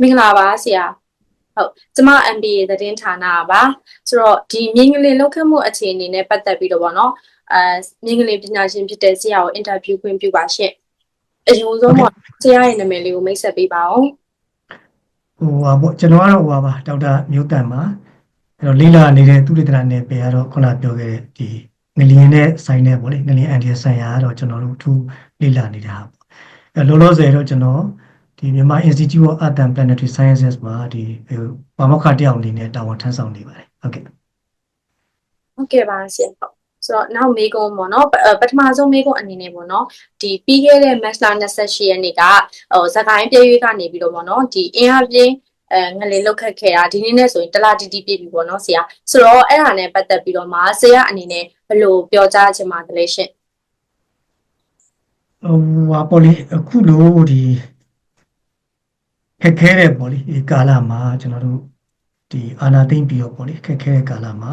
မင်္ဂလာပါဆရာဟုတ်ကျမ MBA သတင်းဌာနပါဆိုတော့ဒီမြင်းကလေးလောက်ခတ်မှုအခြေအနေနဲ့ပတ်သက်ပြီးတော့ဗောနော်အဲမြင်းကလေးပညာရှင်ဖြစ်တဲ့ဆရာကိုအင်တာဗျူးခွင့်ပြုပါရှင့်အရင်ဆုံးတော့ဆရာရဲ့နာမည်လေးကိုမိတ်ဆက်ပေးပါအောင်ဟိုဟာပေါ့ကျွန်တော်ကတော့ဟိုဟာပါဒေါက်တာမျိုးတန်ပါအဲ့တော့လေးလာနေတဲ့သူတေသနာနယ်ပယ်ကတော့ခုနပြောခဲ့တဲ့ဒီငလျင်နဲ့ဆိုင်တဲ့ပေါ့လေငလျင်အန်ဒီဆိုင်ရာကတော့ကျွန်တော်တို့အထူးလေးလာနေတာပေါ့အဲ့လောလောဆယ်တော့ကျွန်တော် ဒီမြန်မာ Institute of Earth and Planetary Sciences မှာဒီဟိုပါမောက္ခတယောက်အနေနဲ့တာဝန်ထမ်းဆောင်နေပါတယ်ဟုတ်ကဲ့ဟုတ်ကဲ့ပါဆရာဟုတ်ဆိုတော့နောက်မေးခွန်းပေါ့နော်ပအဲပထမဆုံးမေးခွန်းအနေနဲ့ပေါ့နော်ဒီပြီးခဲ့တဲ့ match လာ28ရက်နေ့ကဟိုဇကိုင်းပြည့်ရွေးကနေပြီးတော့ပေါ့နော်ဒီအင်အားပြင်းအဲငလေလောက်ခတ်ခဲ့တာဒီနေ့နဲ့ဆိုရင်တလားတီတီပြည့်ပြီပေါ့နော်ဆရာဆိုတော့အဲ့ဒါနဲ့ပတ်သက်ပြီးတော့မှဆရာအနေနဲ့ဘယ်လိုပြောကြားချင်ပါသလဲရှင်ဟိုဟာပေါ့လေအခုလို့ဒီ ခက်ခဲတဲ့ပေါ့လေဒီကာလမှာကျွန်တော်တို့ဒီအာနာသိမ့်ပြီးတော့ပေါ့လေခက်ခဲတဲ့ကာလမှာ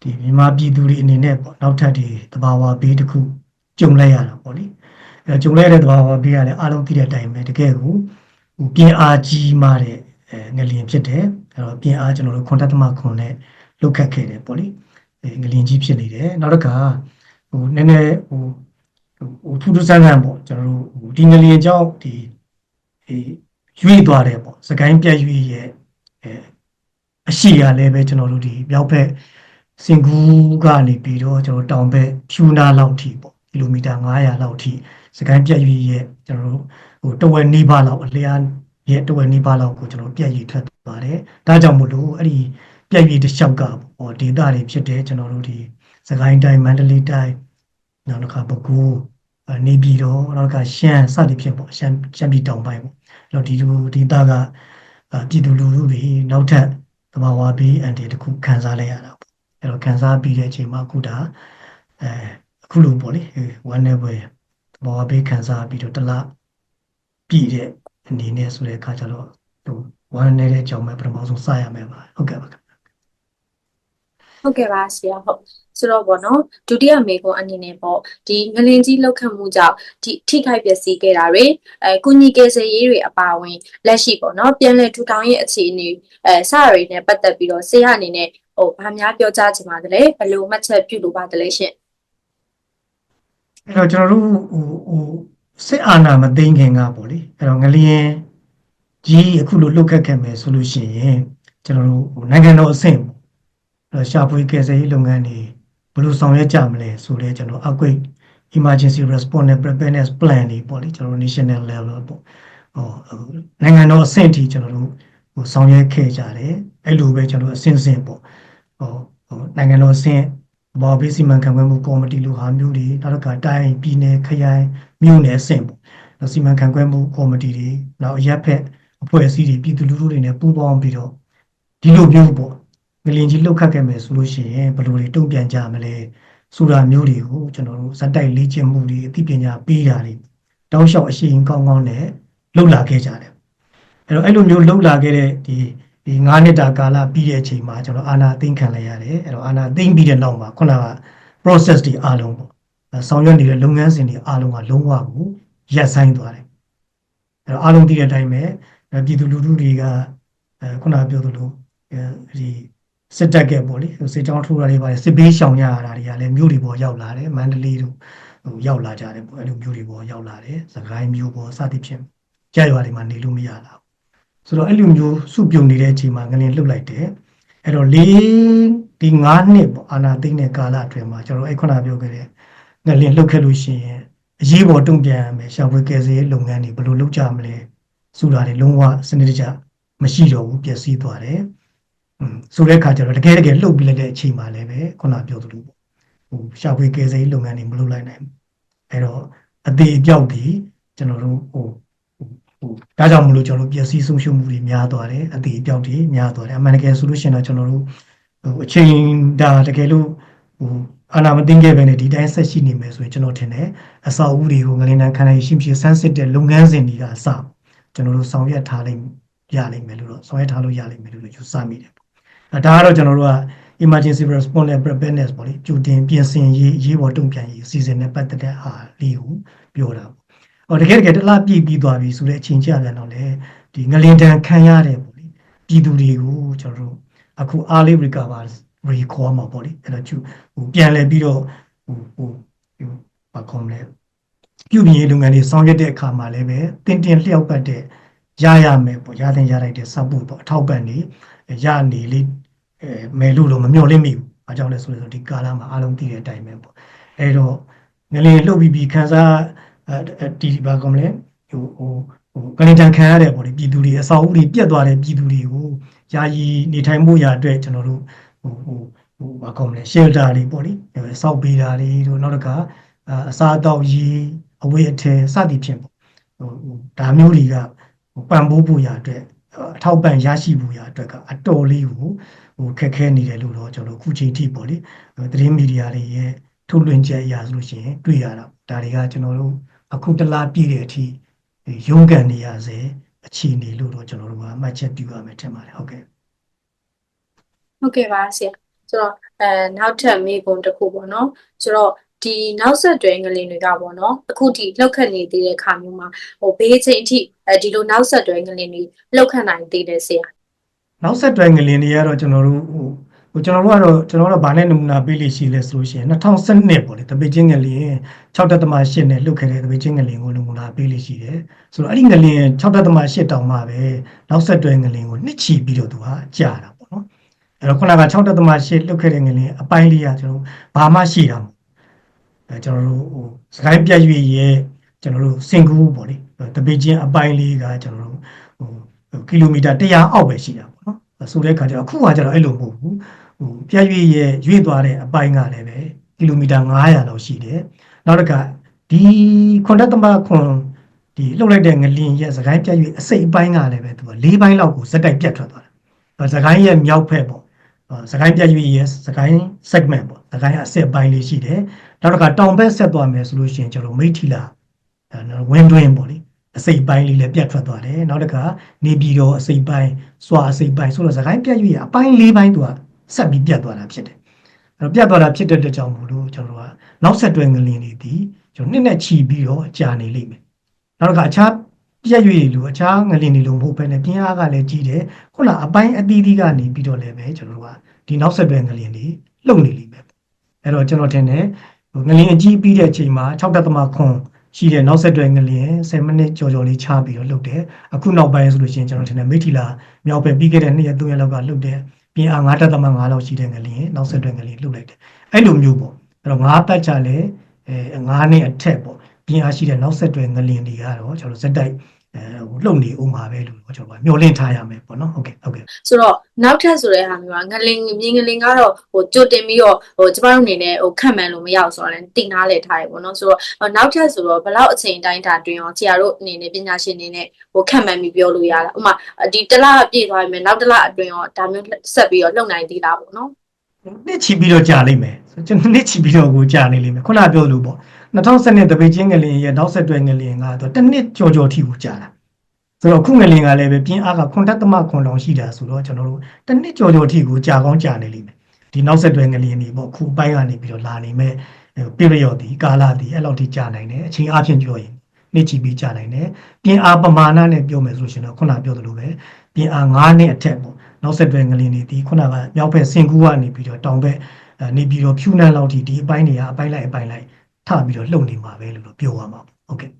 ဒီမြန်မာပြည်သူတွေအနေနဲ့ပေါ့နောက်ထပ်ဒီတဘာဝဘေးတစ်ခုကြုံလိုက်ရတာပေါ့လေအဲကြုံလိုက်ရတဲ့တဘာဝဘေးကလည်းအားလုံးသိတဲ့အတိုင်းပဲတကယ်ကိုဟိုပြင်အားကြီးမားတဲ့အဲငလျင်ဖြစ်တယ်အဲတော့ပြင်အားကျွန်တော်တို့ခွန်တက်သမခွန်နဲ့လုတ်ခတ်ခဲ့တယ်ပေါ့လေအဲငလျင်ကြီးဖြစ်နေတယ်နောက်တစ်ခါဟိုနည်းနည်းဟိုဟိုထူးထူးဆန်းဆန်းပေါ့ကျွန်တော်တို့ဟိုဒီငလျင်ကြောင့်ဒီဒီ ရွေ့သွားတယ်ပေါ့စကိုင်းပြက်ရွေ့ရဲ့အဲအရှိရလည်းပဲကျွန်တော်တို့ဒီမြောက်ဘက်စင်ကူးကနေပြီးတော့ကျွန်တော်တောင်ဘက်ဖြူနာလောက်ထိပေါ့ကီလိုမီတာ900လောက်ထိစကိုင်းပြက်ရွေ့ရဲ့ကျွန်တော်တို့ဟိုတဝက်နီးပါးလောက်အလျားရဲ့တဝက်နီးပါးလောက်ကိုကျွန်တော်ပြက်ရွေ့ထွက်သွားတယ်ဒါကြောင့်မို့လို့အဲ့ဒီပြက်ရွေ့တစ်လျှောက်ကပေါ့ဒေတာတွေဖြစ်တယ်ကျွန်တော်တို့ဒီစကိုင်းတိုင်းမန္တလေးတိုင်းနောက်တစ်ခါပဲခူးနေပြည်တော်နောက်ကရှမ်းစသည်ဖြင့်ပေါ့ရှမ်းရှမ်းပြည်တောင်ပိုင်းပေါ့အဲ့ တော့ဒီလိုဒေသကပြည်သူလူထုတွေနောက်ထပ်သဘာဝဘေးအန္တရာယ်တစ်ခုခံစားလိုက်ရတာပေါ့အဲ့တော့ခံစားပြီးတဲ့အချိန်မှာအခုဒါအဲအခုလိုပေါ့လေဝမ်းနေပွဲသဘာဝဘေးခံစားပြီးတော့တလပြည့်တဲ့အနေနဲ့ဆိုတဲ့အခါကျတော့ဟိုဝမ်းနေတဲ့ကြောင်ပဲပထမဆုံးစရမယ်ပါဟုတ်ကဲ့ပါဟုတ်ကဲ့ပါဆရာဟုတ် ဆိုတော့ပေါ့နော်ဒုတိယမေခွန်းအနေနဲ့ပေါ့ဒီငလင်ကြီးလောက်ခတ်မှုကြောင့်ဒီထိခိုက်ပျက်စီးခဲ့တာတွေအဲကုညီကယ်ဆယ်ရေးတွေအပါအဝင်လက်ရှိပေါ့နော်ပြန်လည်ထူထောင်ရေးအခြေအနေအဲစရတွေနဲ့ပတ်သက်ပြီးတော့ဆရာအနေနဲ့ဟိုဗာများပြောကြားချင်ပါတယ်ဘယ်လိုမှတ်ချက်ပြုလို့ပါတလဲရှင်အဲ့တော့ကျွန်တော်တို့ဟိုဟိုစစ်အာဏာမသိမ်းခင်ကပေါ့လေအဲ့တော့ငလျင်ကြီးအခုလိုလှုပ်ခတ်ခဲ့မယ်ဆိုလို့ရှိရင်ကျွန်တော်တို့ဟိုနိုင်ငံတော်အဆင့်ပေါ့အဲ့တော့ရှာဖွေကယ်ဆယ်ရေးလုပ်ငန်းတွေ ဘယ်လိုဆောင်ရွက်ကြမလဲဆိုတော့ကျွန်တော် earthquake emergency response and preparedness plan တွေပေါ့လေကျွန်တော်တို့ national level ပေါ့ဟိုနိုင်ငံတော်အဆင့်အထိကျွန်တော်တို့ဟိုဆောင်ရွက်ခဲ့ကြတယ်အဲ့လိုပဲကျွန်တော်တို့အဆင့်ဆင့်ပေါ့ဟိုဟိုနိုင်ငံတော်အဆင့်ဘော်ဘေးစီမံခန့်ခွဲမှုကော်မတီလိုဟာမျိုးတွေနောက်ကတိုင်းပြည်နယ်ခရိုင်မြို့နယ်အဆင့်ပေါ့နောက်စီမံခန့်ခွဲမှုကော်မတီတွေနောက်အရက်ဖက်အဖွဲ့အစည်းတွေပြည်သူလူထုတွေနဲ့ပူးပေါင်းပြီးတော့ဒီလိုမျိုးပေါ့ ငလင်ကြီးလှုပ်ခတ်ခဲ့မယ်ဆိုလို့ရှိရင်ဘယ်လိုတွေတုံ့ပြန်ကြမလဲဆိုတာမျိုးတွေကိုကျွန်တော်တို့ဇက်တိုက်လေ့ကျင့်မှုတွေအသိပညာပေးတာတွေတောင်းလျှောက်အရှိန်ကောင်းကောင်းနဲ့လှုပ်လာခဲ့ကြတယ်အဲ့တော့အဲ့လိုမျိုးလှုပ်လာခဲ့တဲ့ဒီဒီ9နှစ်တာကာလပြီးတဲ့အချိန်မှာကျွန်တော်အာနာသိမ့်ခံလိုက်ရတယ်အဲ့တော့အာနာသိမ့်ပြီးတဲ့နောက်မှာခုနက process တွေအားလုံးပေါ့အဲဆောင်ရွက်နေတဲ့လုပ်ငန်းစဉ်တွေအားလုံးကလုံးဝကိုရပ်ဆိုင်းသွားတယ်အဲ့တော့အားလုံးသိတဲ့အတိုင်းပဲအဲပြည်သူလူထုတွေကအဲခုနကပြောသလိုအဲဒီ စစ်တပ်ကပေါ့လေစစ်ကြောင်းထိုးတာတွေပါတယ်စစ်ဘေးရှောင်ရတာတွေကလည်းမြို့တွေပေါ်ရောက်လာတယ်မန္တလေးတို့ဟိုရောက်လာကြတယ်ပေါ့အဲ့လိုမြို့တွေပေါ်ရောက်လာတယ်စကိုင်းမြို့ပေါ်စသဖြင့်ကြာရွာတွေမှာနေလို့မရတာဆိုတော့အဲ့လိုမျိုးစုပြုံနေတဲ့အချိန်မှာငလင်လှုပ်လိုက်တယ်အဲ့တော့လေးဒီ9နှစ်ပေါ့အာနာသိမ့်တဲ့ကာလအတွင်းမှာကျွန်တော်အဲ့ခုနပြောခဲ့တဲ့ငလင်လှုပ်ခဲ့လို့ရှိရင်အရေးပေါ်တုံ့ပြန်ရမယ်ရှာဖွေကယ်ဆယ်ရေးလုပ်ငန်းတွေဘယ်လိုလုပ်ကြမလဲဆိုတာတွေလုံးဝစနစ်တကျမရှိတော့ဘူးပျက်စီးသွားတယ်อืม ဆိုတဲ့အခါကျတော့တကယ်တကယ်လှုပ်ပြလိုက်တဲ့အချိန်မှာလည်းပဲခုနပြောသလိုပေါ့ဟိုရှာဖွေကယ်ဆယ်ရေးလုပ်ငန်းတွေမလုပ်လိုက်နိုင်ဘူးအဲ့တော့အသေးအပြောက်ဒီကျွန်တော်တို့ဟိုဟိုဒါကြောင့်မလို့ကျွန်တော်တို့ပျက်စီးဆုံးရှုံးမှုတွေများသွားတယ်အသေးအပြောက်တွေများသွားတယ်အမှန်တကယ်ဆိုလို့ရှိရင်တော့ကျွန်တော်တို့ဟိုအချိန်ဒါတကယ်လို့ဟိုအာနာမသိငယ်ပဲနဲ့ဒီတိုင်းဆက်ရှိနေမယ်ဆိုရင်ကျွန်တော်ထင်တယ်အစာအုပ်တွေကိုငလင်းတန်းခံနိုင်ရှင်းပြဆန်းစစ်တဲ့လုပ်ငန်းစဉ်တွေကအစကျွန်တော်တို့ဆောင်ရွက်ထားလိမ့်ရလိမ့်မယ်လို့တော့ဆောင်ရွက်ထားလို့ရလိမ့်မယ်လို့ယူဆမိတယ်ပေါ့အဲ ဒါကတော့ကျွန်တော်တို့က emergency response and preparedness ပေါ့လေကြိုတင်ပြင်ဆင်ရေးရေးပေါ်တုံ့ပြန်ရေးအစီအစဉ်နဲ့ပတ်သက်တဲ့အားလေးကိုပြောတာပေါ့ဟောတကယ်တကယ်တလားပြည့်ပြီးသွားပြီဆိုတဲ့အချိန်ကြာပြန်တော့လေဒီငလင်တန်ခံရတဲ့ပေါ့လေပြည်သူတွေကိုကျွန်တော်တို့အခုအားလေး recover ရီခေါ်မှာပေါ့လေအဲ့တော့ကျဟိုပြန်လဲပြီးတော့ဟိုဟိုဟိုဘာခေါ်မလဲပြုပြင်ရေးလုပ်ငန်းတွေဆောင်ရွက်တဲ့အခါမှာလည်းပဲတင်တင်လျှောက်ပတ်တဲ့ရရမယ်ပေါ့ရတဲ့ရလိုက်တဲ့ support ပေါ့အထောက်ပံ့နေရနေလေး အဲမယ်လို့တော့မမျှော်လင့်မိဘူး။အကြောင်းလဲဆိုလို့ဒီကာလမှာအားလုံးသိတဲ့အတိုင်းပဲပေါ့။အဲတော့ငလင်လှုပ်ပြီးပြီးခန်းစားအဲဒီဘာကောမလဲဟိုဟိုဟိုကနေတန်ခံရတဲ့ပေါ့လေပြည်သူတွေအစာအုပ်တွေပြတ်သွားတဲ့ပြည်သူတွေကိုယာယီနေထိုင်မှုရာအတွက်ကျွန်တော်တို့ဟိုဟိုဟိုဘာကောမလဲ shelter တွေပေါ့လေစောက်ပေးတာတွေတို့နောက်တစ်ခါအစားအသောက်ရေးအဝေးအထည်စသည်ဖြင့်ပေါ့ဟိုဒါမျိုးတွေကပံ့ပိုးဖို့ရာအတွက်အထောက်ပံ့ရရှိဖို့ရာအတွက်က အတော်လေးကို ဟိုခက်ခဲနေတယ်လို့တော့ကျွန်တော်ခုချိန်ထိပေါ့လေသတင်းမီဒီယာတွေရဲ့ထုတ်လွှင့်ချက်အရာဆိုလို့ရှိရင်တွေ့ရတာဒါတွေကကျွန်တော်တို့အခုတလားပြည့်တဲ့အထိရုန်းကန်နေရစေအခြေအနေလို့တော့ကျွန်တော်တို့ကမှတ်ချက်ပြုရမယ်ထင်ပါတယ်ဟုတ်ကဲ့ဟုတ်ကဲ့ပါဆရာဆိုတော့အဲနောက်ထပ်မေးခွန်းတစ်ခုပေါ့နော်ဆိုတော့ဒီနောက်ဆက်တွဲငလင်တွေကပေါ့နော်အခုဒီလှုပ်ခတ်နေသေးတဲ့ခါမျိုးမှာဟိုဘေးချိန်အထိအဲဒီလိုနောက်ဆက်တွဲငလင်တွေလှုပ်ခတ်နိုင်သေးတယ်ဆရာ နောက်ဆက်တွဲငလင်တွေကတော့ကျွန်တော်တို့ဟိုဟိုကျွန်တော်တို့ကတော့ကျွန်တော်တို့ကဘာနဲ့နမူနာပေးလိရှိလဲဆိုလို့ရှိရင်2012ပေါ့လေတပိတ်ချင်းငလင်6.8နဲ့လွတ်ခဲ့တဲ့တပိတ်ချင်းငလင်ကိုနမူနာပေးလိရှိတယ်ဆိုတော့အဲ့ဒီငလင်6.8တောင်မှပဲနောက်ဆက်တွဲငလင်ကိုနှစ်ချီပြီးတော့သူကကြာတာပေါ့နော်အဲ့တော့ခုနက6.8လွတ်ခဲ့တဲ့ငလင်အပိုင်းလေးကကျွန်တော်ဘာမှရှိတာမဟုတ်အဲကျွန်တော်တို့ဟိုစကိုင်းပြတ်ရွေရဲ့ကျွန်တော်တို့စင်ကူပေါ့လေတပိတ်ချင်းအပိုင်းလေးကကျွန်တော်တို့ဟိုကီလိုမီတာ100အောက်ပဲရှိတာပေါ့နော် ဆိုတဲ့ခါကျတော့အခုကကျတော့အဲ့လိုမဟုတ်ဘူးဟိုပြည့်ရွေ့ရဲ့ရွေ့သွားတဲ့အပိုင်းကလည်းပဲကီလိုမီတာ900လောက်ရှိတယ်နောက်တစ်ခါဒီခွန်တက်သမခွန်ဒီလှုပ်လိုက်တဲ့ငလင်ရဲ့စကိုင်းပြည့်ရွေ့အစိတ်အပိုင်းကလည်းပဲသူက၄ပိုင်းလောက်ကိုဇက်တိုက်ပြတ်ထွက်သွားတာစကိုင်းရဲ့မြောက်ဖက်ပေါ့စကိုင်းပြည့်ရွေ့ရဲ့စကိုင်း segment ပေါ့စကိုင်းအစစ်ပိုင်းလေးရှိတယ်နောက်တစ်ခါတောင်ဘက်ဆက်သွားမယ်ဆိုလို့ရှိရင်ကျွန်တော်မိထီလာဝင်းတွင်းပေါ့လေ အစိပ်ပိုင်းလေးလည်းပြတ်ထွက်သွားတယ်နောက်တစ်ခါနေပြည်တော်အစိပ်ပိုင်းစွာအစိပ်ပိုင်းဆိုတော့စကိုင်းပြတ်ရွေ့အပိုင်း၄ပိုင်းသူကဆက်ပြီးပြတ်သွားတာဖြစ်တယ်အဲ့တော့ပြတ်သွားတာဖြစ်တဲ့အတွက်ကြောင့်မို့လို့ကျွန်တော်တို့ကနောက်ဆက်တွဲငလင်တွေဒီကျွန်တော်နှစ်နဲ့ချီပြီးတော့ကြာနေလိမ့်မယ်နောက်တစ်ခါအခြားပြတ်ရွေ့လိုအခြားငလင်တွေလိုမဟုတ်ဘဲနဲ့ပြင်းအားကလည်းကြီးတယ်ခုနအပိုင်းအသီးသီးကနေပြီးတော့လည်းပဲကျွန်တော်တို့ကဒီနောက်ဆက်တွဲငလင်တွေလုံနေလိမ့်မယ်အဲ့တော့ကျွန်တော်ထင်တယ်ငလင်အကြီးပြီးတဲ့အချိန်မှာ6.3ခွန် ရှိတဲ့နောက်ဆက်တွဲငလျင်10မိနစ်ကြော်ကြော်လေးချပြီးတော့လှုပ်တယ်အခုနောက်ပိုင်းဆိုလို့ရှိရင်ကျွန်တော်ထင်တယ်မိထီလာမြောက်ပဲပြီးခဲ့တဲ့2ရက်3ရက်လောက်ကလှုပ်တယ်ပြင်အား9.5လောက်ရှိတဲ့ငလျင်နောက်ဆက်တွဲငလျင်လှုပ်လိုက်တယ်အဲ့လိုမျိုးပေါ့အဲ့တော့9ပတ်ချလဲအဲ9နှစ်အထက်ပေါ့ပြင်အားရှိတဲ့နောက်ဆက်တွဲငလျင်တွေကတော့ကျွန်တော်ဇက်တိုက် အဲဟိုလှုပ်နေဦးမှာပဲလို့ကျွန်တော်မျှော်လင့်ထားရမယ်ပေါ့နော်ဟုတ်ကဲ့ဟုတ်ကဲ့ဆိုတော့နောက်ထပ်ဆိုတဲ့ဟာမျိုးကငလင်မြင်းငလင်ကတော့ဟိုကြိုတင်ပြီးတော့ဟိုကျမတို့အနေနဲ့ဟိုခန့်မှန်းလို့မရအောင်ဆိုတော့လည်းတင်နာလေထားရပေါ့နော်ဆိုတော့နောက်ထပ်ဆိုတော့ဘယ်လောက်အချိန်တိုင်းတာတွင်အောင်ဆရာတို့အနေနဲ့ပညာရှင်အနေနဲ့ဟိုခန့်မှန်းပြီးပြောလို့ရတာဥမာဒီတစ်လပြည့်သွားပြီမယ်နောက်တစ်လအတွင်းရောဒါမျိုးဆက်ပြီးတော့လှုပ်နိုင်သေးတာပေါ့နော်နှစ်ချီပြီးတော့ကြာလိမ့်မယ်ဆိုကျွန်တော်နှစ်ချီပြီးတော့ကိုကြာနေလိမ့်မယ်ခုနပြောလို့ပေါ့ 2012တပိတ်ချင်းငလင်ရဲ့နောက်ဆက်တွဲငလင်ကတော့တစ်နှစ်ကြော်ကြော်ထိကိုကြာတာဆိုတော့ခုငလင်ကလည်းပဲပြင်းအားကခွန်တက်သမခွန်လောင်ရှိတာဆိုတော့ကျွန်တော်တို့တစ်နှစ်ကြော်ကြော်ထိကိုကြာကောင်းကြာနေလိမ့်မယ်ဒီနောက်ဆက်တွဲငလင်တွေပေါ့ခုပိုင်းကနေပြီးတော့လာနေမဲ့ period ဒီကာလဒီအဲ့လောက်ထိကြာနိုင်တယ်အချိန်အချင်းပြောရင်နှစ်ချီပြီးကြာနိုင်တယ်ပြင်းအားပမာဏနဲ့ပြောမယ်ဆိုလို့ရှိရင်တော့ခုနပြောသလိုပဲပြင်းအား9နှစ်အထက်ပေါ့နောက်ဆက်တွဲငလင်တွေဒီခုနကမြောက်ဘက်စင်ကူကနေပြီးတော့တောင်ဘက်နေပြီးတော့ဖြူနှန်းလောက်ထိဒီအပိုင်းတွေကအပိုင်းလိုက်အပိုင်းလိုက် ထပြီးတော့လှုပ်နေမှာပဲလို့ပြောရမှာပေါ့ဟုတ်ကဲ့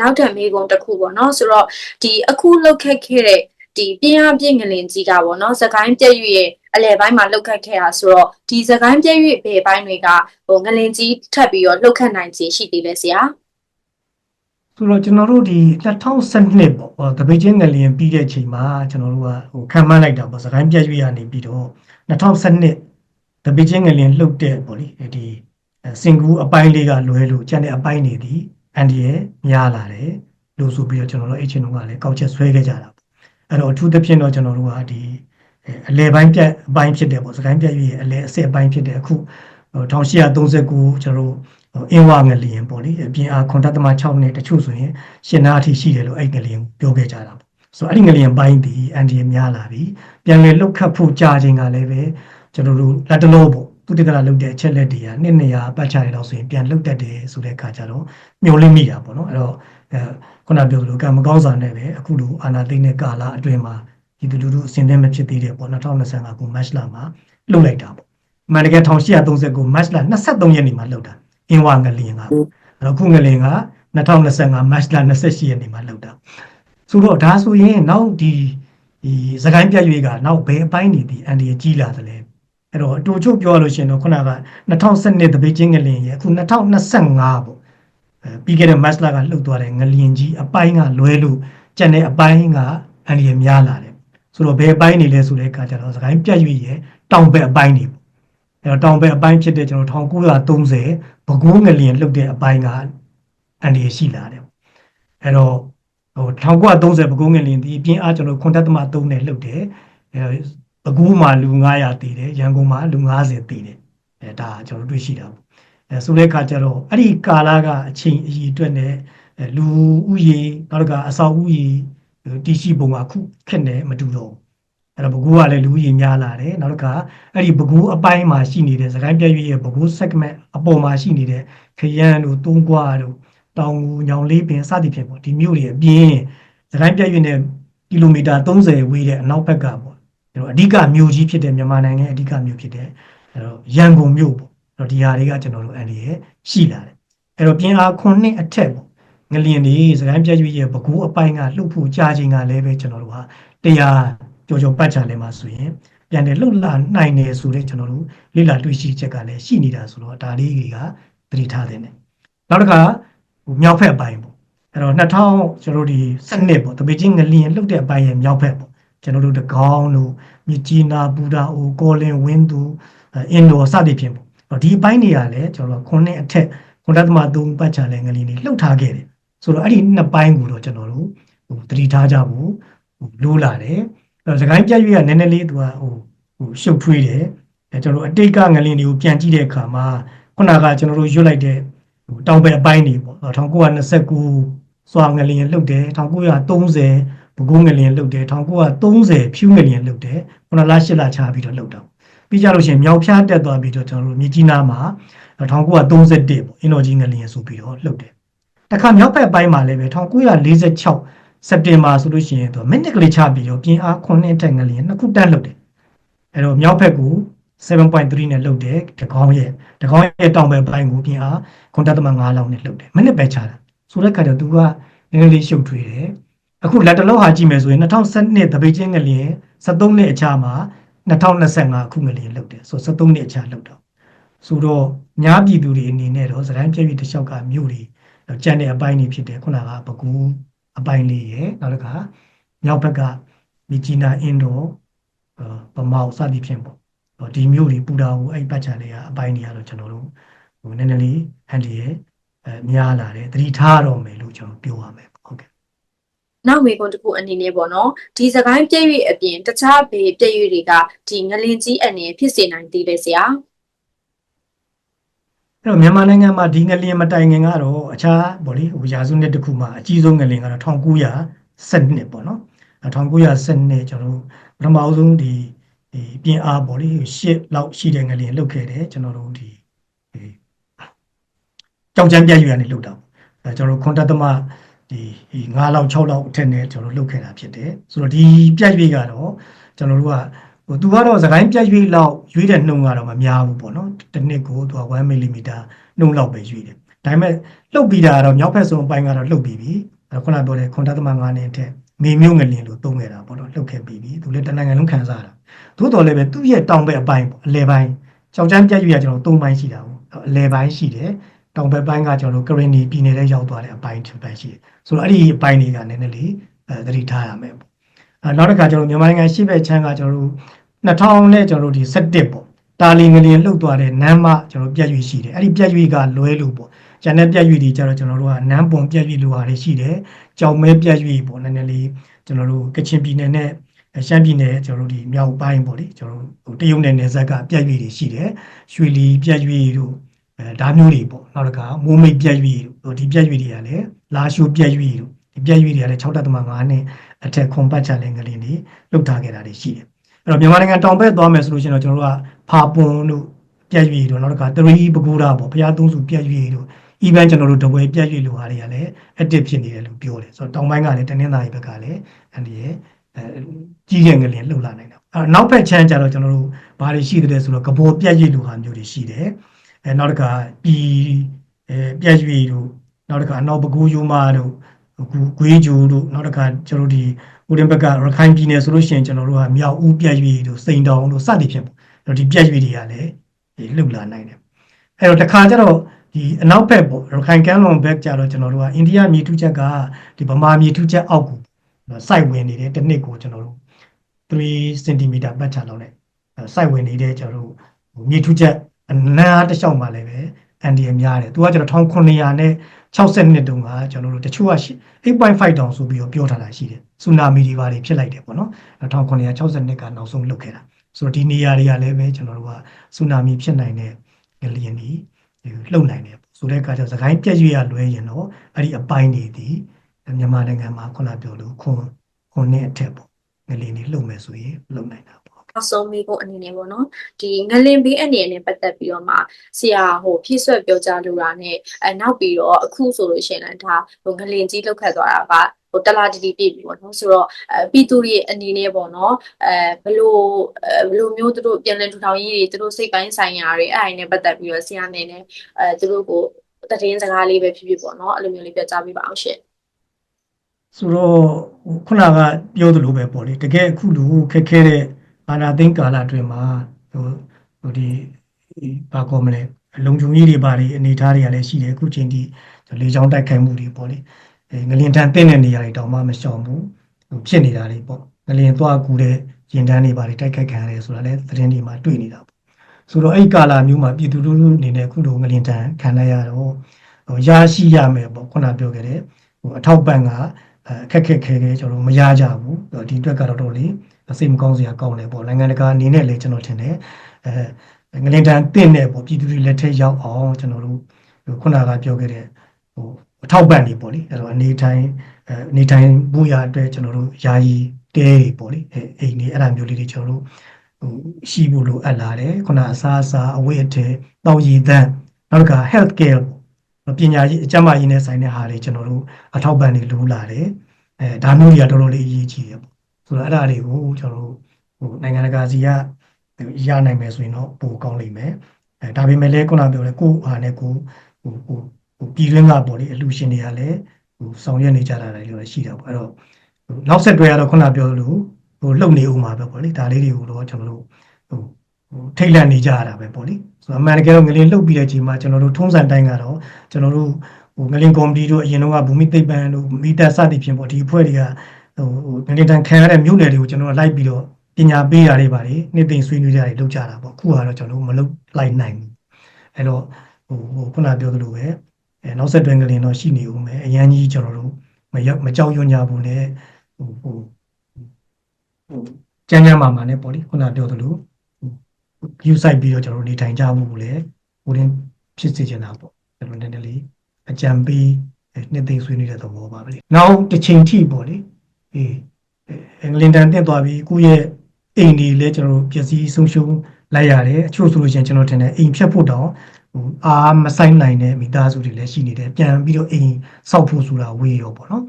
နောက်ထပ်မေးခွန်းတစ်ခုပေါ့နော်ဆိုတော့ဒီအခုလှုပ်ခတ်ခဲ့တဲ့ဒီပြင်းအားပြင်းငလင်ကြီးကပေါ့နော်သခိုင်းပြည့်ရွရဲ့အလဲပိုင်းမှာလှုပ်ခတ်ခဲ့တာဆိုတော့ဒီသခိုင်းပြည့်ရွဘယ်ပိုင်းတွေကဟိုငလင်ကြီးထပ်ပြီးတော့လှုပ်ခတ်နိုင်ခြင်းရှိသေးလဲဆရာဆိုတော့ကျွန်တော်တို့ဒီ2012ပေါ့တပိတ်ချင်းငလျင်ပြီးတဲ့အချိန်မှာကျွန်တော်တို့ကဟိုခံမှန်းလိုက်တာပေါ့စကိုင်းပြည့်ရွရနေပြီးတော့2012တပိတ်ချင်းငလျင်လှုပ်တဲ့ပေါ့လေဒီ စင်ကူအပိုင်းလေးကလွဲလို့ကျန်တဲ့အပိုင်းတွေဒီအန်ဒီရဲ့များလာတယ်လို့ဆိုပြီးတော့ကျွန်တော်တို့အချင်းတို့ကလည်းကောက်ချက်ဆွဲခဲ့ကြတာပေါ့အဲ့တော့အထူးသဖြင့်တော့ကျွန်တော်တို့ကဒီအလဲပိုင်းပြတ်အပိုင်းဖြစ်တယ်ပေါ့စကိုင်းပြည့်ရွရအလဲအစစ်အပိုင်းဖြစ်တယ်အခု1839ကျွန်တော်တို့အင်းဝငလျင်ပေါ့လေအပြင်အားခွန်တသမ6နဲ့တချို့ဆိုရင်ရှင်နာအထိရှိတယ်လို့အဲ့ငလျင်ပြောခဲ့ကြတာပေါ့ဆိုတော့အဲ့ဒီငလျင်ပိုင်းဒီအန်ဒီများလာပြီပြန်လေလုတ်ခတ်ဖို့ကြာချိန်ကလည်းပဲကျွန်တော်တို့လက်တလို့ပေါ့ သူတိတလာလုတ်တဲ့အချက်လက်တွေကနှစ်နေရာပတ်ချရတော့ဆိုရင်ပြန်လုတ်တတ်တယ်ဆိုတဲ့အခါကျတော့မျောလင့်မိတာပေါ့နော်အဲ့တော့အဲခုနပြောသလိုကံမကောင်းစွာနဲ့ပဲအခုလိုအာနာသိမ့်တဲ့ကာလအတွင်းမှာဒီလူလူအစင်သင့်မဖြစ်သေးတဲ့ပေါ့2025ခုမတ်လမှာလှုပ်လိုက်တာပေါ့အမှန်တကယ်1839မတ်လ23ရက်နေ့မှာလှုပ်တာအင်းဝငလင်ကအဲ့တော့ခုငလင်က2025မတ်လ28ရက်နေ့မှာလှုပ်တာဆိုတော့ဒါဆိုရင်နောက်ဒီဒီစကိုင်းပြတ်ရွေးကနောက်ဘယ်အပိုင်းနေဒီအန်ဒီကြီးလာတယ်လဲ အဲ့တော့အတူချုပ်ပြောလို့ရှိရင်တော့ခုနက2012တပိတ်ချင်းငလင်ရဲ့အခု2025ပေါ့အဲပြီးခဲ့တဲ့မတ်လကလှုပ်သွားတဲ့ငလင်ကြီးအပိုင်းကလွဲလို့ကျန်တဲ့အပိုင်းကအန်ဒီများလာတယ်ဆိုတော့ဘယ်အပိုင်းနေလဲဆိုတဲ့အခါကျတော့စကိုင်းပြတ်ရွေးရဲ့တောင်ဘက်အပိုင်းနေပေါ့အဲ့တော့တောင်ဘက်အပိုင်းဖြစ်တဲ့ကျွန်တော်1930ဘကိုးငလင်လှုပ်တဲ့အပိုင်းကအန်ဒီရှိလာတယ်အဲ့တော့ဟို1930ဘကိုးငလင်ဒီအပြင်အားကျွန်တော်ခွန်တက်သမ3နဲ့လှုပ်တယ်အဲ ဘကူးမှာလူ900တည်တယ်ရန်ကုန်မှာလူ90တည်တယ်အဲဒါကျွန်တော်တွေ့ရှိတာပေါ့အဲဆိုတဲ့အခါကျတော့အဲ့ဒီကာလကအချိန်အကြီးအတွက်နဲ့လူဥယေနောက်တစ်ခါအဆောက်ဥယေတီရှိပုံကခုခက်နေမတူတော့အဲ့တော့ဘကူးကလည်းလူဥယေများလာတယ်နောက်တစ်ခါအဲ့ဒီဘကူးအပိုင်းမှာရှိနေတဲ့စကိုင်းပြည့်ရဲ့ဘကူး segment အပေါ်မှာရှိနေတဲ့ခရမ်းတို့တုံးကွာတို့တောင်ငူညောင်လေးပင်စသည်ဖြင့်ပေါ့ဒီမြို့တွေအပြင်စကိုင်းပြည့်ရဲ့ကီလိုမီတာ30ဝေးတဲ့အနောက်ဘက်ကပေါ့ ကျွန်တော်အဓိကမြို့ကြီးဖြစ်တဲ့မြန်မာနိုင်ငံအဓိကမြို့ဖြစ်တဲ့အဲတော့ရန်ကုန်မြို့ပေါ့အဲ့တော့ဒီဟာတွေကကျွန်တော်တို့အန်ဒီရဲ့ရှိလာတယ်အဲ့တော့ပြင်းအား9နှစ်အထက်ပေါ့ငလျင်ဒီစကိုင်းပြည့်ရဲ့ဘကူးအပိုင်းကလှုပ်ဖို့ကြာချိန်ကလည်းပဲကျွန်တော်တို့ဟာတရားကြော်ကြော်ပတ်ချလဲမှာဆိုရင်ပြန်တယ်လှုပ်လာနိုင်တယ်ဆိုတဲ့ကျွန်တော်တို့လေ့လာတွေ့ရှိချက်ကလည်းရှိနေတာဆိုတော့ဒါလေးတွေကသတိထားတဲ့ねနောက်တစ်ခါဟိုမြောက်ဖက်အပိုင်းပေါ့အဲ့တော့2000ကျွန်တော်တို့ဒီစနစ်ပေါ့တပေချင်းငလျင်လှုပ်တဲ့အပိုင်းရဲ့မြောက်ဖက်ပေါ့ ကျွန်တော်တို့တကောင်းတို့မြကြီးနာပူတာအိုကောလင်ဝင်းသူအင်ဒိုစသည်ဖြင့်ပေါ့ဒီအပိုင်းတွေကလည်းကျွန်တော်တို့ခုနှစ်အထက်ခွန်တသမ3ပတ်ချလဲငလျင်တွေလှုပ်ထားခဲ့တယ်ဆိုတော့အဲ့ဒီနှစ်ပိုင်းကိုတော့ကျွန်တော်တို့ဟိုသတိထားကြဖို့ဟိုလိုလာတယ်အဲ့တော့စကိုင်းပြည့်ရွေးကနည်းနည်းလေးသူကဟိုဟိုရှုပ်ထွေးတယ်အဲကျွန်တော်တို့အတိတ်ကငလျင်တွေကိုပြန်ကြည့်တဲ့အခါမှာခုနကကျွန်တော်တို့ရွတ်လိုက်တဲ့ဟိုတောင်ဘက်အပိုင်းတွေပေါ့1929စွာငလျင်လှုပ်တယ်1930 ဘကုန်းငလျင်လှုပ်တယ်1930ဖြူငလျင်လှုပ်တယ်ခုနလ8လချပြီးတော့လှုပ်တာပြီးကြလို့ရှိရင်မြောက်ဖျားတက်သွားပြီးတော့ကျွန်တော်တို့မြကြီးနားမှာ1931ပေါ့အင်တော်ကြီးငလျင်ဆိုပြီးတော့လှုပ်တယ်တခါမြောက်ဘက်ပိုင်းမှာလည်းပဲ1946စက်တင်ဘာဆိုလို့ရှိရင်တော့မိနစ်ကလေးချပြီးတော့ပြင်းအား9တက်ငလျင်နှစ်ခုတက်လှုပ်တယ်အဲ့တော့မြောက်ဘက်ကို7.3နဲ့လှုပ်တယ်တကောင်းရဲ့တကောင်းရဲ့တောင်ဘက်ပိုင်းကိုပြင်းအား9.5လောက်နဲ့လှုပ်တယ်မိနစ်ပဲချတာဆိုတဲ့ခါကျတော့သူကနည်းနည်းလေးရှုပ်ထွေးတယ် အခုလက်တလုံးဟာကြည့်မယ်ဆိုရင်2012တပိတ်ချင်းငလျင်73နှစ်အခြားမှာ2025ခုငလျင်လှုပ်တယ်ဆို73နှစ်အခြားလှုပ်တော့ဆိုတော့ညာပြည်သူတွေအနေနဲ့တော့စတိုင်းပြည့်ပြည့်တစ်လျှောက်ကမြို့တွေကျန်တဲ့အပိုင်းတွေဖြစ်တယ်ခုနကပကူအပိုင်းလေးရယ်နောက်တစ်ခါမြောက်ဘက်ကမြကြီးနာအင်ဒိုပမောက်စသည်ဖြင့်ပေါ့ဒီမြို့တွေပူတာကိုအဲ့ပတ်ချံလေးကအပိုင်းတွေကတော့ကျွန်တော်တို့ဟိုနည်းနည်းလေးဟန်ဒီရဲ့အဲများလာတယ်သတိထားတော့မယ်လို့ကျွန်တော်ပြောရမယ်ဟုတ်ကဲ့ နောက်မေကွန်တစ်ခုအနေနဲ့ပေါ့နော်ဒီစကိုင်းပြည့်ရွေအပြင်တခြားဘေးပြည့်ရွေတွေကဒီငလင်ကြီးအနေနဲ့ဖြစ်စေနိုင်သေးတယ်ဆရာအဲ့တော့မြန်မာနိုင်ငံမှာဒီငလျင်မတိုင်ခင်ကတော့အခြားဗောလေဟိုရာစုနှစ်တစ်ခုမှာအကြီးဆုံးငလျင်ကတော့1912ပေါ့နော်1912ကျွန်တော်တို့ပထမအဆုံးဒီဒီပြင်အားဗောလေရှစ်လောက်ရှိတဲ့ငလျင်လုတ်ခဲ့တယ်ကျွန်တော်တို့ဒီဒီကြောင်ချမ်းပြည့်ရွရနေလုတ်တာပေါ့အဲကျွန်တော်တို့ခွန်တက်သမ ဒီ9လောက်6လောက်အထက်နဲ့ကျွန်တော်တို့လုတ်ခဲ့တာဖြစ်တယ်ဆိုတော့ဒီပြည့်ရွကတော့ကျွန်တော်တို့ကဟိုသူကတော့သခိုင်းပြည့်ရွလောက်ရွေးတဲ့နှုံကတော့မများဘူးပေါ့နော်တစ်နှစ်ကိုသူက1မီလီမီတာနှုံလောက်ပဲရွေးတယ်ဒါပေမဲ့လှုပ်ပြီးတာကတော့မြောက်ဖက်ဆုံးအပိုင်းကတော့လှုပ်ပြီးပြီအဲခုနပြောတဲ့ခွန်တက်သမ9နှစ်အထက်မေမျိုးငလင်လို့သုံးခဲ့တာပေါ့နော်လှုပ်ခဲ့ပြီးပြီသူလည်းတနိုင်ငံလုံးခံစားတာသို့တော်လည်းပဲသူ့ရဲ့တောင်ဘက်အပိုင်းပေါ့အလဲပိုင်းကြောင်ချမ်းပြည့်ရွရကျွန်တော်၃ပိုင်းရှိတာပေါ့အလဲပိုင်းရှိတယ် တောင်ဘက်ပိုင်းကကျွန်တော်တို့ကရင်နီပြည်နယ်ထဲရောက်သွားတဲ့အပိုင်းတစ်ပိုင်းရှိတယ်ဆိုတော့အဲ့ဒီအပိုင်းတွေကနည်းနည်းလေးအဲသတိထားရမယ်ပေါ့အဲနောက်တစ်ခါကျွန်တော်မြန်မာနိုင်ငံရှေ့ဘက်ချမ်းကကျွန်တော်တို့2000နဲ့ကျွန်တော်တို့ဒီ17ပေါ့တာလီငလျင်လှုပ်သွားတဲ့နမ်းမကျွန်တော်ပြက်ရွေရှိတယ်အဲ့ဒီပြက်ရွေကလွဲလို့ပေါ့ကျန်တဲ့ပြက်ရွေတွေကျတော့ကျွန်တော်တို့ကနမ်းပုံပြက်ရွေလိုဟာတွေရှိတယ်ကြောင်မဲပြက်ရွေပေါ့နည်းနည်းလေးကျွန်တော်တို့ကချင်ပြည်နယ်နဲ့ရှမ်းပြည်နယ်ကျွန်တော်တို့ဒီမြောက်ပိုင်းပေါ့လေကျွန်တော်တို့တရုတ်နယ်နယ်စပ်ကပြက်ရွေတွေရှိတယ်ရွှေလီပြက်ရွေတို့ အဲဒါမျိုးတွေပေါ့နောက်တစ်ခါမိုးမိတ်ပြက်ရွေတို့ဒီပြက်ရွေတွေကလည်းလာရှိုးပြက်ရွေတို့ဒီပြက်ရွေတွေကလည်း6.5နဲ့အထက်ခွန်ပတ်ချလင်ကလေးတွေလှုပ်ထားခဲ့တာတွေရှိတယ်အဲ့တော့မြန်မာနိုင်ငံတောင်ဘက်သွားမယ်ဆိုလို့ရှိရင်တော့ကျွန်တော်တို့ကဖာပွန်တို့ပြက်ရွေတို့နောက်တစ်ခါတရီပကူတာပေါ့ဘုရားသုံးစုပြက်ရွေတို့ even ကျွန်တော်တို့တပွဲပြက်ရွေလိုဟာတွေကလည်း active ဖြစ်နေတယ်လို့ပြောတယ်ဆိုတော့တောင်ပိုင်းကလည်းတနင်္သာရီဘက်ကလည်းအန်ဒီရဲ့အဲကြီးတဲ့ငလျင်လှုပ်လာနိုင်တယ်အဲနောက်ဘက်ချမ်းကျတော့ကျွန်တော်တို့ဘာတွေရှိတယ်ဆိုတော့ကဘောပြက်ရွေလိုဟာမျိုးတွေရှိတယ် အဲနောက်တစ်ခါပြည်အဲပြက်ရွေတို့နောက်တစ်ခါအနောက်ပကူးယူမာတို့ဂွေးဂျူတို့နောက်တစ်ခါကျွန်တော်တို့ဒီဦးတင်ဘက်ကရခိုင်ပြည်နယ်ဆိုလို့ရှိရင်ကျွန်တော်တို့ကမြောက်ဦးပြက်ရွေတို့စိန်တောင်တို့စသည်ဖြင့်ပေါ့အဲ့တော့ဒီပြက်ရွေတွေကလည်းဒီလှုပ်လာနိုင်တယ်အဲ့တော့တစ်ခါကျတော့ဒီအနောက်ဘက်ပေါ့ရခိုင်ကမ်းလွန်ဘက်ကျတော့ကျွန်တော်တို့ကအိန္ဒိယမြေထုချက်ကဒီဗမာမြေထုချက်အောက်ကိုစိုက်ဝင်နေတယ်တစ်နှစ်ကိုကျွန်တော်တို့3 cm ပတ်ချလောက်နဲ့စိုက်ဝင်နေတဲ့ကျွန်တော်တို့မြေထုချက် အနားတစ်လျှောက်မှာလည်းပဲအန်ဒီအများတယ်သူကကျွန်တော်1900နဲ့62တုန်းကကျွန်တော်တို့တချို့က8.5တောင်ဆိုပြီးတော့ပြောထားတာရှိတယ်ဆူနာမီတွေပါတွေဖြစ်လိုက်တယ်ပေါ့နော်1962ကနောက်ဆုံးလုတ်ခဲ့တာဆိုတော့ဒီနေရာတွေကလည်းပဲကျွန်တော်တို့ကဆူနာမီဖြစ်နိုင်တဲ့လျင်ဒီလှုပ်နိုင်တယ်ဆိုတဲ့အခါကျစကိုင်းပြက်ရွေ့ရလွဲရင်တော့အဲ့ဒီအပိုင်းတွေဒီမြန်မာနိုင်ငံမှာခုနပြောလို့ခွန်ခွန်နဲ့အထက်ပေါ့ငလျင်တွေလှုပ်မယ်ဆိုရင်လှုပ်နိုင်တာပေါ့ နောက်ဆုံးမိဖို့အနေနဲ့ပေါ့နော်ဒီငလင်ဘေးအနေနဲ့ပတ်သက်ပြီးတော့မှဆရာဟိုဖြည့်ဆွက်ပြောကြားလိုတာနဲ့အဲနောက်ပြီးတော့အခုဆိုလို့ရှိရင်လည်းဒါဟိုငလင်ကြီးလောက်ခတ်သွားတာကဟိုတလားတီတီပြည့်ပြီပေါ့နော်ဆိုတော့အဲပြည်သူတွေအနေနဲ့ပေါ့နော်အဲဘလို့အဲဘလို့မျိုးသူတို့ပြန်လည်ထူထောင်ရေးတွေသူတို့စိတ်ပိုင်းဆိုင်ရာတွေအဲ့အရင်နဲ့ပတ်သက်ပြီးတော့ဆရာအနေနဲ့အဲသူတို့ကိုတည်င်းစကားလေးပဲဖြစ်ဖြစ်ပေါ့နော်အဲ့လိုမျိုးလေးပြောကြားပေးပါအောင်ရှင်ဆိုတော့ခုနကပြောသလိုပဲပေါ့လေတကယ်အခုလူခက်ခဲတဲ့ အာနာသိန်းကာလအတွင်းမှာဟိုဟိုဒီဘာကောမလဲလုံခြုံရေးတွေပါတွေအနေထားတွေကလည်းရှိတယ်အခုချိန်ထိလေချောင်းတိုက်ခိုက်မှုတွေပေါ့လေအဲငလင်တန်တင်းတဲ့နေရာတွေတောင်မှမရှောင်ဘူးဟိုဖြစ်နေတာတွေပေါ့ငလင်သွားကူတဲ့ရင်တန်းတွေပါတွေတိုက်ခိုက်ခံရတယ်ဆိုတာလည်းသတင်းတွေမှာတွေ့နေတာပေါ့ဆိုတော့အဲ့ကာလမျိုးမှာပြည်သူလူထုအနေနဲ့အခုလိုငလင်တန်ခံလိုက်ရတော့ဟိုရရှိရမယ်ပေါ့ခုနပြောခဲ့တဲ့ဟိုအထောက်ပံ့ကအခက်ခက်ခဲခဲကျွန်တော်မရကြဘူးဒီအတွက်ကတော့တော့လေ စိတ်မကောင်းစရာကောင်းတယ်ပေါ့နိုင်ငံတကာအနေနဲ့လည်းကျွန်တော်ထင်တယ်အဲငလင်တန်တင့်တဲ့ပေါ့ပြည်သူတွေလက်ထက်ရောက်အောင်ကျွန်တော်တို့ခုနကပြောခဲ့တဲ့ဟိုအထောက်ပံ့တွေပေါ့လေအဲတော့အနေတိုင်းအနေတိုင်းဘူးရအတွက်ကျွန်တော်တို့ယာယီတဲတွေပေါ့လေအဲအိမ်တွေအဲ့ဒါမျိုးလေးတွေကျွန်တော်တို့ဟိုရှိဖို့လိုအပ်လာတယ်ခုနအစားအစာအဝတ်အထည်တောက်ရည်သန့်နောက်တစ်ခါ health care ပညာရေးအကျန်းမာရေးနဲ့ဆိုင်တဲ့ဟာတွေကျွန်တော်တို့အထောက်ပံ့တွေလိုလာတယ်အဲဒါမျိုးတွေကတော်တော်လေးအရေးကြီးတယ်ပေါ့ ဆိုတော့အဲ့ဒါတွေကိုကျွန်တော်တို့ဟိုနိုင်ငံတကာစီကရနိုင်မယ်ဆိုရင်တော့ပိုကောင်းလိမ့်မယ်အဲဒါပေမဲ့လည်းခုနပြောလဲကိုယ့်ဟာနဲ့ကိုဟိုဟိုဟိုပြည်တွင်းကပေါ့လေအလူရှင်တွေကလည်းဟိုဆောင်ရွက်နေကြတာတွေလည်းရှိတာပေါ့အဲ့တော့နောက်ဆက်တွဲကတော့ခုနပြောလို့ဟိုလှုပ်နေဦးမှာပဲပေါ့လေဒါလေးတွေကိုတော့ကျွန်တော်တို့ဟိုဟိုထိတ်လန့်နေကြရတာပဲပေါ့လေဆိုတော့အမှန်တကယ်တော့ငလင်းလှုပ်ပြီးတဲ့အချိန်မှာကျွန်တော်တို့ထုံးစံတိုင်းကတော့ကျွန်တော်တို့ဟိုငလင်းကော်မတီတို့အရင်တော့ကဘူမိသိပ္ပံတို့မိသားစသည်ဖြင့်ပေါ့ဒီအဖွဲ့တွေက ဟိုဟိုငလင်းတန်ခံရတဲ့မြို့နယ်တွေကိုကျွန်တော်တို့လိုက်ပြီးတော့ပညာပေးတာတွေပါလေနေ့သိမ့်ဆွေးနွေးကြတာတွေလုပ်ကြတာပေါ့အခုကတော့ကျွန်တော်တို့မလုပ်လိုက်နိုင်ဘူးအဲ့တော့ဟိုဟိုခုနပြောသလိုပဲအဲနောက်ဆက်တွဲငလင်းတော့ရှိနေဦးမယ်အရန်ကြီးကျွန်တော်တို့မရောက်မကြောက်ရွံ့ကြဘူးနဲ့ဟိုဟိုဟိုကျန်းကျန်းမာမာနဲ့ပေါ့လေခုနပြောသလိုယူဆိုင်ပြီးတော့ကျွန်တော်တို့နေထိုင်ကြဖို့လည်းဟိုရင်ဖြစ်စေချင်တာပေါ့ကျွန်တော်နည်းနည်းလေးအကြံပေးနှစ်သိမ့်ဆွေးနွေးတဲ့သဘောပါပဲလေနောက်တစ်ချိန်ထိပေါ့လေ အေးအင်္ဂလန်တန်တက်သွားပြီးကိုယ့်ရဲ့အိမ်တွေလည်းကျွန်တော်တို့ပျက်စီးဆုံးရှုံးလိုက်ရတယ်အချို့ဆိုလို့ရှိရင်ကျွန်တော်ထင်တယ်အိမ်ဖြတ်ဖို့တောင်ဟိုအားမဆိုင်နိုင်တဲ့မိသားစုတွေလည်းရှိနေတယ်ပြန်ပြီးတော့အိမ်ဆောက်ဖို့ဆိုတာဝေးရောပေါ့နော်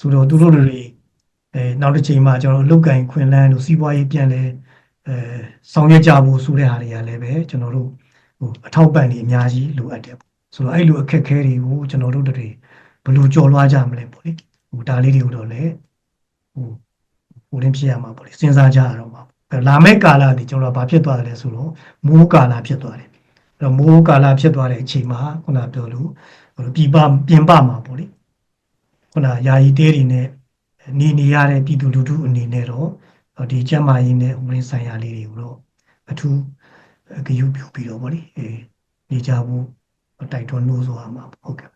ဆိုတော့သူတို့တွေအဲနောက်တစ်ချိန်မှာကျွန်တော်တို့လုတ်ကင်ခွင်လန်းတို့စီးပွားရေးပြန်လဲအဲဆောင်ရွက်ကြဖို့ဆိုတဲ့ဟာတွေကလည်းပဲကျွန်တော်တို့ဟိုအထောက်ပံ့တွေအများကြီးလိုအပ်တယ်ပေါ့ဆိုတော့အဲ့လိုအခက်အခဲတွေကိုကျွန်တော်တို့တွေဘယ်လိုကြော်လွှားကြမလဲပေါ့လေဟိုဒါလေးတွေကိုတော့လည်း ဟိုဟိုရင်းဖြစ်ရမှာပေါ့လေစဉ်းစားကြရတော့မှာလာမယ့်ကာလဒီကျွန်တော်တို့ဘာဖြစ်သွားတယ်လဲဆိုတော့မိုးကာလဖြစ်သွားတယ်အဲ့တော့မိုးကာလဖြစ်သွားတဲ့အချိန်မှာခုနပြောလို့ဟိုပြပပြင်ပမှာပေါ့လေခုနယာယီတဲတွေနဲ့နေနေရတဲ့ပြည်သူလူထုအနေနဲ့တော့ဒီကျန်းမာရေးနဲ့ဥပဒေဆိုင်ရာလေးတွေကိုတော့အထူးဂရုပြုပြီးတော့ဗောလေအေးနေကြဖို့တိုက်တွန်းလို့ဆိုရမှာပေါ့ဟုတ်ကဲ့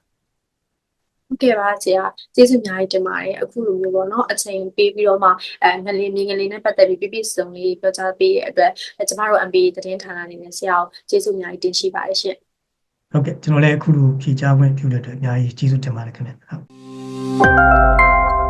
ဟုတ်ကဲ့ပါဆရာကျေးဇူးအများကြီးတင်ပါတယ်အခုလိုမျိုးပေါ့နော်အချိန်ပေးပြီးတော့မှအဲငလင်းမြင်းငလင်းနဲ့ပတ်သက်ပြီးပြပြစုံလေးပြောကြားပေးတဲ့အတွက်အဲကျမတို့ MB သတင်းဌာနအနေနဲ့ဆရာကိုကျေးဇူးအများကြီးတင်ရှိပါတယ်ရှင်ဟုတ်ကဲ့ကျွန်တော်လည်းအခုလိုဖြေကြားခွင့်ပြုတဲ့အတွက်အများကြီးကျေးဇူးတင်ပါတယ်ခင်ဗျဟုတ်